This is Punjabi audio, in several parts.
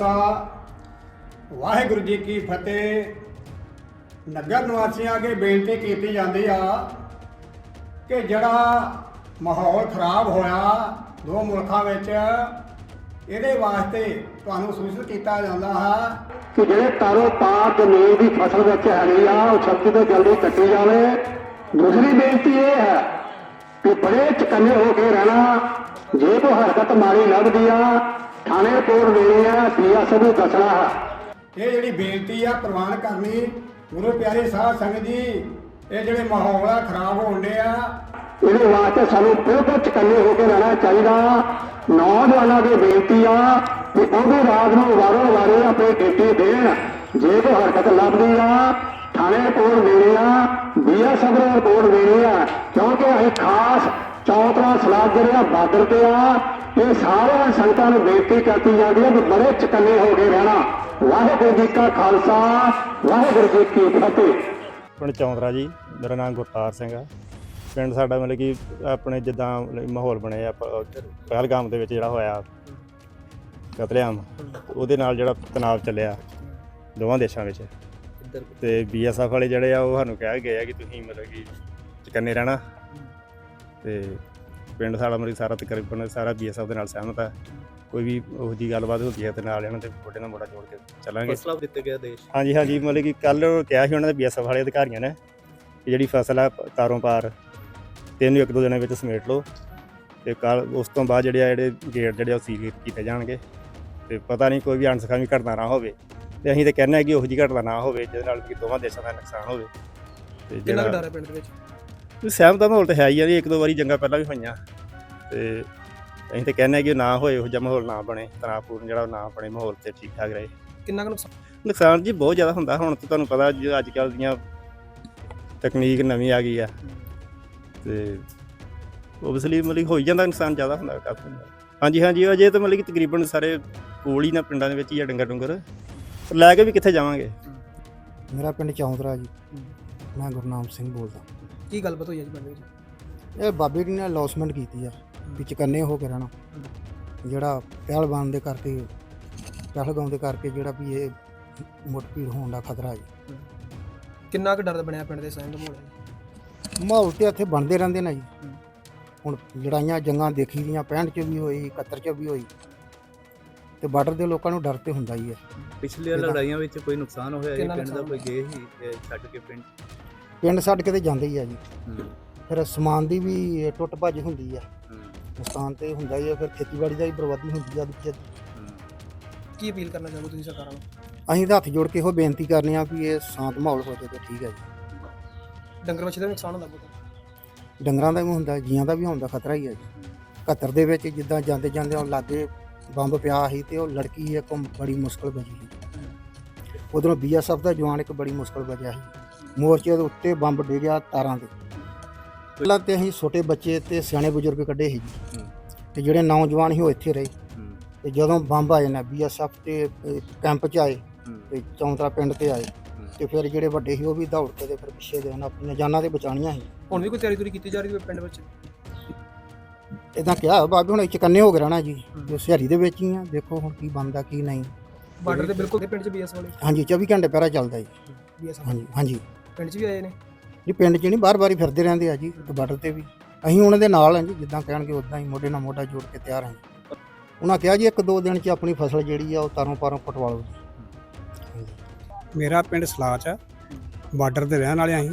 ਖਾਲਸਾ ਵਾਹਿਗੁਰੂ ਜੀ ਕੀ ਫਤਿਹ। ਨਗਰ ਨਿਵਾਸੀਆਂ ਅੱਗੇ ਬੇਨਤੀ ਕੀਤੀ ਜਾਂਦੀ ਆ ਕਿ ਜਿਹੜਾ ਮਾਹੌਲ ਖਰਾਬ ਹੋਇਆ ਦੋ ਮੁਲਕਾਂ ਵਿੱਚ, ਇਹਦੇ ਵਾਸਤੇ ਤੁਹਾਨੂੰ ਸੂਚਿਤ ਕੀਤਾ ਜਾਂਦਾ ਹੈ। ਕਿ ਜਿਹੜੇ ਤਾਰੋ ਪਾਰ ਜ਼ਮੀਨ ਦੀ ਫਸਲ ਵਿੱਚ ਹੈਗੀ ਆ, ਉਹ ਛੱਤੀ ਤੋਂ ਜਲਦੀ ਕੱਟੀ ਜਾਵੇ। ਦੂਸਰੀ ਬੇਨਤੀ ਇਹ ਹੈ ਕਿ ਬੜੇ ਚਕੰਨੇ ਹੋ ਕੇ ਰਹਿਣਾ। ਜੇ ਕੋ ਹਰਕਤ ਮਾਰੀ ਲੱਗਦੀ ਆ ਥਾਣੇ ਰਿਪੋਰਟ ਦੇਣੀ ਆ ਬੀਐਸਐਫ ਨੂੰ ਦੱਸਣਾ ਹੈ। ਇਹ ਜਿਹੜੀ ਬੇਨਤੀ ਆ ਪ੍ਰਵਾਨ ਕਰਨੀ ਗੁਰੂ ਪਿਆਰੇ ਸਾਧ ਸੰਗਤ ਜੀ ਇਹ ਜਿਹੜੇ ਮਾਹੌਲ ਆ ਖਰਾਬ ਹੋਣ ਡਿਆ ਇਹਦੇ ਵਾਸਤੇ ਸਾਨੂੰ ਬਿਲਕੁਲ ਚਕੰਨੇ ਹੋ ਕੇ ਰਹਿਣਾ ਚਾਹੀਦਾ। ਨੌਜਵਾਨਾਂ ਦੀ ਬੇਨਤੀ ਆ ਕਿ ਉਹਦੇ ਰਾਤ ਨੂੰ ਵਾਰੋ ਵਾਰੇ ਆਪਣੀ ਡਿਊਟੀ ਦੇਣ ਜੇ ਕੋਈ ਹਰਕਤ ਲੱਭਦੀ ਆ ਥਾਣੇ ਰਿਪੋਰਟ ਦੇਣੀ ਆ ਬੀਐਸਐਫ ਨੂੰ ਰਿਪੋਰਟ ਦੇਣੀ ਆ ਕਿਉਂਕਿ ਅਸੀਂ ਖਾਸ ਚੌਥਾ ਸਲਾਹ ਜਿਹੜਾ ਬਾਰਡਰ ਤੇ ਆ, ਇਹ ਸਾਰਿਆਂ ਸੰਗਤਾਂ ਨੂੰ ਬੇਨਤੀ ਕਰਤੀ ਜਾਂਦੀ ਹੈ ਕਿ ਬੜੇ ਚਕੰਨੇ ਹੋ ਕੇ ਰਹਿਣਾ। ਵਾਹਿਗੁਰੂ ਜੀ ਕਾ ਖਾਲਸਾ, ਵਾਹਿਗੁਰੂ ਜੀ ਕੀ ਫਤਿਹ। ਪਿੰਡ ਚੌਂਦਰਾ ਜੀ, ਮੇਰਾ ਨਾਮ ਗੁਰਤਾਰ ਸਿੰਘ ਆ। ਪਿੰਡ ਸਾਡਾ ਮਤਲਬ ਕਿ ਆਪਣੇ ਜਿੱਦਾਂ ਮਾਹੌਲ ਬਣਿਆ ਆ ਪ- ਪਹਿਲਗਾਮ ਦੇ ਵਿੱਚ ਜਿਹੜਾ ਹੋਇਆ, ਕਤਲੇਆਮ, ਉਹਦੇ ਨਾਲ ਜਿਹੜਾ ਤਣਾਅ ਚੱਲਿਆ ਦੋਵਾਂ ਦੇਸ਼ਾਂ ਵਿੱਚ। ਤੇ ਬੀਐਸਐਫ ਵਾਲੇ ਜਿਹੜੇ ਆ, ਉਹ ਸਾਨੂੰ ਕਹਿ ਗਏ ਆ ਕਿ ਤੁਸੀਂ ਮਤਲਬ ਕਿ ਚਕੰਨੇ ਰਹਿਣਾ। ਤੇ ਪਿੰਡ ਸਾਡਾ ਕਿ ਸਾਰਾ ਤਕਰੀਬਨ ਸਾਰਾ ਬੀਐਸਐਫ ਦੇ ਨਾਲ ਸਹਿਮਤ ਹੈ ਕੋਈ ਵੀ ਉਹੋ ਜੀ ਗੱਲਬਾਤ ਹੁੰਦੀ ਹੈ ਤੇ ਨਾਲ ਇਹਨਾਂ ਤੇ ਮੋਢੇ ਨਾਲ ਮੋਢਾ ਜੋੜ ਕੇ ਚੱਲਾਂਗੇ। ਫਸਲਾ ਦਿੱਤੇ ਗਿਆ ਦੇਸ਼। ਹਾਂਜੀ ਹਾਂਜੀ ਮਤਲਬ ਕਿ ਕੱਲ ਕਿਹਾ ਸੀ ਉਹਨਾਂ ਦੇ ਬੀਐਸਐਫ ਵਾਲੇ ਅਧਿਕਾਰੀਆਂ ਨੇ ਕਿ ਜਿਹੜੀ ਫਸਲ ਆ ਤਾਰੋਂ ਪਾਰ ਤਿੰਨ ਇੱਕ ਦੋ ਦਿਨਾਂ ਵਿੱਚ ਸਮੇਟ ਲਓ ਤੇ ਕੱਲ ਉਸ ਤੋਂ ਬਾਅਦ ਜਿਹੜੇ ਆ ਜਿਹੜੇ ਗੇਟ ਜਿਹੜੇ ਆ ਉਹ ਸੀਲ ਕੀਤੇ ਜਾਣਗੇ ਤੇ ਪਤਾ ਨਹੀਂ ਕੋਈ ਵੀ ਅਣਸਖਾਵੀ ਘਟਨਾ ਨਾ ਹੋਵੇ ਤੇ ਅਸੀਂ ਤੇ ਕਹਿੰਦੇ ਆ ਕਿ ਉਹੋ ਜਿਹੀ ਘਟਨਾ ਨਾ ਹੋਵੇ ਜਿਹਦੇ ਨਾਲ ਕਿ ਦੋਵਾਂ ਦੇਸ਼ਾਂ ਦਾ ਨੁਕਸਾਨ ਹੋਵੇ ਤੇ ਕਿੰਨਾ ਕੁ ਡਰ ਹੈ ਪਿੰਡ ਦੇ ਵਿੱਚ? ਸਹਿਮਤ ਦਾ ਮਾਹੌਲ ਤਾਂ ਹੈ ਹੀ ਆ ਜੀ ਇੱਕ ਦੋ ਵਾਰੀ ਜੰਗਾਂ ਪਹਿਲਾਂ ਵੀ ਹੋਈਆਂ। ਤੇ ਅਸੀਂ ਤੇ ਕਹਿੰਦੇ ਆ ਕਿ ਨਾ ਹੋਏ ਉਹੋ ਜਿਹਾ ਮਾਹੌਲ ਨਾ ਬਣੇ ਤਣਾਅਪੂਰਨ ਜਿਹੜਾ ਉਹ ਨਾ ਬਣੇ ਮਾਹੌਲ ਤੇ ਠੀਕ ਠਾਕ ਰਹੇ। ਕਿੰਨਾ ਕੁ ਨੁਕਸਾਨ ਨੁਕਸਾਨ ਜੀ ਬਹੁਤ ਜ਼ਿਆਦਾ ਹੁੰਦਾ ਹੁਣ ਤਾਂ ਤੁਹਾਨੂੰ ਪਤਾ ਜੀ ਅੱਜ ਕੱਲ੍ਹ ਦੀਆਂ ਤਕਨੀਕ ਨਵੀਂ ਆ ਗਈ ਆ। ਤੇ ਓਬਵੀਅਸਲੀ ਮਤਲਬ ਹੋਈ ਜਾਂਦਾ ਨੁਕਸਾਨ ਜ਼ਿਆਦਾ ਹੁੰਦਾ ਕਾਫੀ। ਹਾਂਜੀ ਹਾਂਜੀ ਅਜੇ ਤਾਂ ਮਤਲਬ ਕਿ ਤਕਰੀਬਨ ਸਾਰੇ ਕੋਲ ਹੀ ਨਾ ਪਿੰਡਾਂ ਦੇ ਵਿੱਚ ਹੀ ਆ ਡੰਗਰ ਡੁੰਗਰ ਪਰ ਲੈ ਕੇ ਵੀ ਕਿੱਥੇ ਜਾਵਾਂਗੇ? ਮੇਰਾ ਪਿੰਡ ਚੌਂਦਰਾ ਜੀ। ਮੈਂ ਗੁਰਨਾਮ ਸਿੰਘ ਬੋਲਦਾ। ਕੀ ਗੱਲਬਾਤ ਹੋਈ ਹੈ ਜੀ ਪਿੰਡ ਵਿੱਚ ਇਹ ਬਾਬੇ ਜੀ ਨੇ ਲੌਸਮੈਂਟ ਕੀਤੀ ਆ ਵੀ ਚਕੰਨੇ ਹੋ ਕੇ ਰਹਿਣਾ। ਜਿਹੜਾ ਪਹਿਲਵਾਨ ਦੇ ਕਰਕੇ ਪਹਿਲਗਾਉਂ ਦੇ ਕਰਕੇ ਜਿਹੜਾ ਵੀ ਇਹ ਮੁੱਠਭੀੜ ਹੋਣ ਦਾ ਖਤਰਾ ਜੀ। ਕਿੰਨਾ ਕੁ ਡਰ ਬਣਿਆ ਪਿੰਡ ਦੇ ਸਹਿਮ ਦਾ ਮਾਹੌਲ ਹੈ? ਤੇ ਇੱਥੇ ਬਣਦੇ ਰਹਿੰਦੇ ਨੇ ਜੀ। ਹੁਣ ਲੜਾਈਆਂ ਜੰਗਾਂ ਦੇਖੀ ਦੀਆਂ 65 ਚ ਵੀ ਹੋਈ 71 ਚ ਵੀ ਹੋਈ। ਤੇ ਬਾਰਡਰ ਦੇ ਲੋਕਾਂ ਨੂੰ ਡਰ ਤੇ ਹੁੰਦਾ ਹੀ ਹੈ। ਪਿਛਲੀਆਂ ਲੜਾਈਆਂ ਵਿੱਚ ਕੋਈ ਨੁਕਸਾਨ ਹੋਇਆ ਕਿੰਨਾ ਪਿੰਡ ਦਾ ਨੁਕਸਾਨ ਕੋਈ ਗਏ ਹੀ ਇਹ ਛੱਡ ਕੇ ਪਿੰਡ? ਪਿੰਡ ਛੱਡ ਕੇ ਤੇ ਜਾਂਦੇ ਹੀ ਆ ਜੀ। ਫਿਰ ਸਮਾਨ ਦੀ ਵੀ ਟੁੱਟ ਭੱਜ ਹੁੰਦੀ ਆ। ਹੂੰ, ਨੁਕਸਾਨ ਤੇ ਹੁੰਦਾ ਹੀ ਆ ਫਿਰ ਖੇਤੀਬਾੜੀ ਦਾ ਵੀ ਬਰਬਾਦੀ ਹੁੰਦੀ ਆ ਵਿੱਚ। ਹੂੰ। ਕੀ ਅਪੀਲ ਕਰਨਾ ਚਾਹੋਗੇ ਤੁਸੀਂ ਸਰਕਾਰਾਂ ਨੂੰ? ਅਸੀਂ ਤਾਂ ਹੱਥ ਜੋੜ ਕੇ ਇਹੋ ਬੇਨਤੀ ਕਰਨੇ ਆ ਵੀ ਇਹ ਸ਼ਾਂਤ ਮਾਹੌਲ ਹੋ ਜਾਵੇ ਤਾਂ ਠੀਕ ਹੈ ਜੀ। ਡੰਗਰ ਵੱਛੇ ਦਾ ਵੀ ਨੁਕਸਾਨ ਹੁੰਦਾ ਬਹੁਤ। ਡੰਗਰਾਂ ਦਾ ਵੀ ਹੁੰਦਾ ਜੀਆਂ ਦਾ ਵੀ ਹੁੰਦਾ ਖਤਰਾ ਹੀ ਹੈ ਜੀ। 71 ਦੇ ਵਿੱਚ ਜਿੱਦਾਂ ਜਾਂਦੇ ਜਾਂਦੇ ਉਹ ਲਾਗੇ ਬੰਬ ਪਿਆ ਸੀ ਤੇ ਉਹ ਲੜਕੀ ਇੱਕ ਬੜੀ ਮੁਸ਼ਕਲ ਬਚੀ ਸੀ। ਉਧਰੋਂ ਬੀਐਸਐਫ ਦਾ ਜਵਾਨ ਇੱਕ ਬੜੀ ਮੁਸ਼ਕਲ ਬਚਿਆ ਸੀ। ਮੋਰਚੇ ਦੇ ਉੱਤੇ ਬੰਬ ਡਿੱਗਿਆ ਤਾਰਾਂ ਦੇ ਪਹਿਲਾਂ ਤੇ ਅਸੀਂ ਛੋਟੇ ਬੱਚੇ ਤੇ ਸਿਆਣੇ ਬਜ਼ੁਰਗ ਕੱਢੇ ਸੀ ਜੀ। ਤੇ ਜਿਹੜੇ ਨੌਜਵਾਨ ਸੀ ਉਹ ਇੱਥੇ ਰਹੇ। ਤੇ ਜਦੋਂ ਬੰਬ ਆਏ ਨਾ ਬੀਐਸਐਫ ਤੇ ਅਹ, ਕੈਂਪ 'ਚ ਆਏ। ਤੇ ਚੌਂਤਰਾ ਪਿੰਡ ਤੇ ਆਏ। ਤੇ ਫਿਰ ਜਿਹੜੇ ਵੱਡੇ ਸੀ ਉਹ ਵੀ ਦੌੜ ਕੇ ਤੇ ਫਿਰ ਪਿੱਛੇ ਦੇ ਉਹਨਾਂ ਆਪਣੀਆਂ ਜਾਨਾਂ ਤੇ ਬਚਾਉਣੀਆਂ ਸੀ। ਹੁਣ ਵੀ ਕੋਈ ਤਿਆਰੀ ਤੁਰੀ ਕੀਤੀ ਜਾ ਰਹੀ ਹੈ ਪਿੰਡ ਵਿੱਚ? ਇਦਾਂ ਕਿਹਾ ਬਾਬੇ ਹੁਣ ਚਕੰਨੇ ਹੋ ਕੇ ਰਹਿਣਾ ਜੀ। ਜੋ ਸਿਹਰੀ ਦੇ ਵਿੱਚ ਹੀ ਆ ਦੇਖੋ ਹੁਣ ਕੀ ਬਣਦਾ ਕੀ ਨਹੀਂ। ਬਾਰਡਰ ਦੇ ਬਿਲਕੁਲ ਪਿੰਡ 'ਚ ਬੀਐਸ ਵਾਲੇ? ਹਾਂਜੀ 24 ਘੰਟੇ ਪਹਿਰਾ ਚੱਲਦਾ ਜੀ। ਬੀਐਸ ਹਾਂਜੀ ਹਾਂਜੀ। ਪਿੰਡ 'ਚ ਵੀ ਆਏ ਨੇ? ਜੀ ਪਿੰਡ 'ਚ ਨਹੀਂ ਬਾਰ-ਬਾਰ ਹੀ ਫਿਰਦੇ ਰਹਿੰਦੇ ਆ ਜੀ ਬਾਰਡਰ ਤੇ ਵੀ। ਅਸੀਂ ਉਹਨਾਂ ਦੇ ਨਾਲ ਹਾਂ ਜੀ ਜਿੱਦਾਂ ਕਹਿਣਗੇ ਉਦਾਂ ਹੀ ਮੋਢੇ ਨਾਲ ਮੋਢਾ ਜੋੜ ਕੇ ਤਿਆਰ ਹਾਂ ਜੀ। ਉਹਨਾਂ ਕਿਹਾ ਜੀ ਇੱਕ ਦੋ ਦਿਨ 'ਚ ਆਪਣੀ ਫਸਲ ਜਿਹੜੀ ਆ ਉਹ ਤਾਰੋਂ ਪਾਰੋਂ ਪਟਵਾ ਲਓ ਜੀ। ਮੇਰਾ ਪਿੰਡ ਸਲਾਚ ਆ ਬਾਰਡਰ ਤੇ ਰਹਿਣ ਵਾਲੇ ਅਸੀਂ।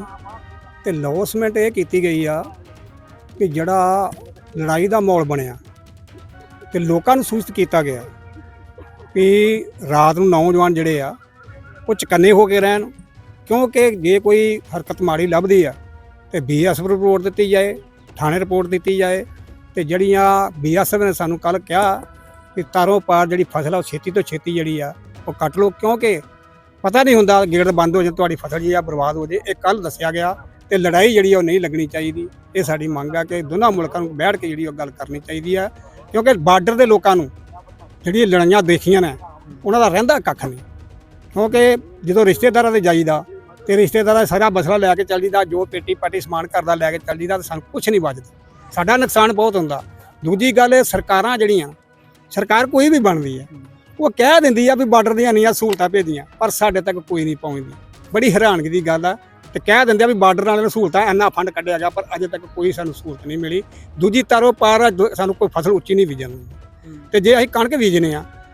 ਤੇ ਲੌਸਮੈਂਟ ਇਹ ਕੀਤੀ ਗਈ ਆ ਕਿ ਜਿਹੜਾ ਲੜਾਈ ਦਾ ਮਾਹੌਲ ਬਣਿਆ ਤੇ ਲੋਕਾਂ ਨੂੰ ਸੂਚਿਤ ਕੀਤਾ ਗਿਆ ਕਿ ਰਾਤ ਨੂੰ ਨੌਜਵਾਨ ਜਿਹੜੇ ਆ ਉਹ ਚਕੰਨੇ ਹੋ ਕੇ ਰਹਿਣ ਕਿਉਂਕਿ ਜੇ ਕੋਈ ਹਰਕਤ ਮਾੜੀ ਲੱਭਦੀ ਆ ਤੇ ਬੀਐਸਐਫ ਰਿਪੋਰਟ ਦਿੱਤੀ ਜਾਏ, ਥਾਣੇ ਰਿਪੋਰਟ ਦਿੱਤੀ ਜਾਏ, ਤੇ ਜਿਹੜੀਆਂ ਬੀਐਸਐਫ ਨੇ ਸਾਨੂੰ ਕੱਲ ਕਿਹਾ ਕਿ ਤਾਰੋਂ ਪਾਰ ਜਿਹੜੀ ਫਸਲ ਆ ਉਹ ਛੇਤੀ ਤੋਂ ਛੇਤੀ ਜਿਹੜੀ ਆ ਉਹ ਕੱਟ ਲਓ, ਕਿਉਂਕਿ ਪਤਾ ਨਹੀਂ ਹੁੰਦਾ ਗੇੜ ਬੰਦ ਹੋ ਜਾਏ ਤੁਹਾਡੀ ਫਸਲ ਜੀ ਆ ਬਰਬਾਦ ਹੋ ਜੇ। ਇਹ ਕੱਲ ਦੱਸਿਆ ਗਿਆ ਤੇ ਲੜਾਈ ਜਿਹੜੀ ਆ ਉਹ ਨਹੀਂ ਲੱਗਣੀ ਚਾਹੀਦੀ। ਇਹ ਸਾਡੀ ਮੰਗ ਆ ਕਿ ਦੋਨਾਂ ਮੁਲਕਾਂ ਨੂੰ ਬੈਠ ਕੇ ਜਿਹੜੀ ਉਹ ਗੱਲ ਕਰਨੀ ਚਾਹੀਦੀ ਆ, ਕਿਉਂਕਿ ਬਾਰਡਰ ਦੇ ਲੋਕਾਂ ਨੂੰ ਜਿਹੜੀ ਲੜਾਈਆਂ ਦੇਖੀਆਂ ਨੇ, ਉਹਨਾਂ ਦਾ ਰਹਿੰਦਾ ਕੱਖ ਨਹੀਂ। ਕਿਉਂਕਿ ਜਦੋਂ ਰਿਸ਼ਤੇਦਾਰਾਂ ਦੇ ਜਾਈਦਾ ਤੇ ਰਿਸ਼ਤੇਦਾਰਾਂ ਦਾ ਸਾਰਾ ਬਸਰਾ ਲੈ ਕੇ ਚੱਲ ਜੀਦਾ ਜੋ ਪੇਟੀ ਪਾਟੀ ਸਮਾਨ ਕਰਦਾ ਲੈ ਕੇ ਚੱਲ ਜੀਦਾ ਤੇ ਸਾਨੂੰ ਕੁਝ ਨਹੀਂ ਬਚਦਾ। ਸਾਡਾ ਨੁਕਸਾਨ ਬਹੁਤ ਹੁੰਦਾ। ਦੂਜੀ ਗੱਲ ਇਹ ਸਰਕਾਰਾਂ ਜਿਹੜੀਆਂ ਸਰਕਾਰ ਕੋਈ ਵੀ ਬਣਦੀ ਹੈ ਉਹ ਕਹਿ ਦਿੰਦੀ ਆ ਵੀ ਬਾਰਡਰ ਦੀਆਂ ਨਹੀਂ ਆ ਸਹੂਲਤਾਂ ਭੇਜੀਆਂ ਪਰ ਸਾਡੇ ਤੱਕ ਕੋਈ ਨਹੀਂ ਪਹੁੰਚਦੀ। ਬੜੀ ਹੈਰਾਨਗੀ ਦੀ ਗੱਲ ਆ ਤੇ ਕਹਿ ਦਿੰਦੇ ਆ ਵੀ ਬਾਰਡਰ ਵਾਲਿਆਂ ਨੂੰ ਸਹੂਲਤਾਂ ਇੰਨਾ ਫੰਡ ਕੱਢਿਆ ਗਿਆ ਪਰ ਅਜੇ ਤੱਕ ਕੋਈ ਸਾਨੂੰ ਸਹੂਲਤ ਨਹੀਂ ਮਿਲੀ। ਦੂਜੀ ਤਰੋ ਪਾਰ ਦੋ- ਸਾਨੂੰ ਕੋਈ ਫਸਲ ਉੱਚੀ ਨਹੀਂ ਬੀਜਣ ਤੇ ਜੇ ਅਸੀਂ ਕਣਕ ਬੀਜਨੇ ਆ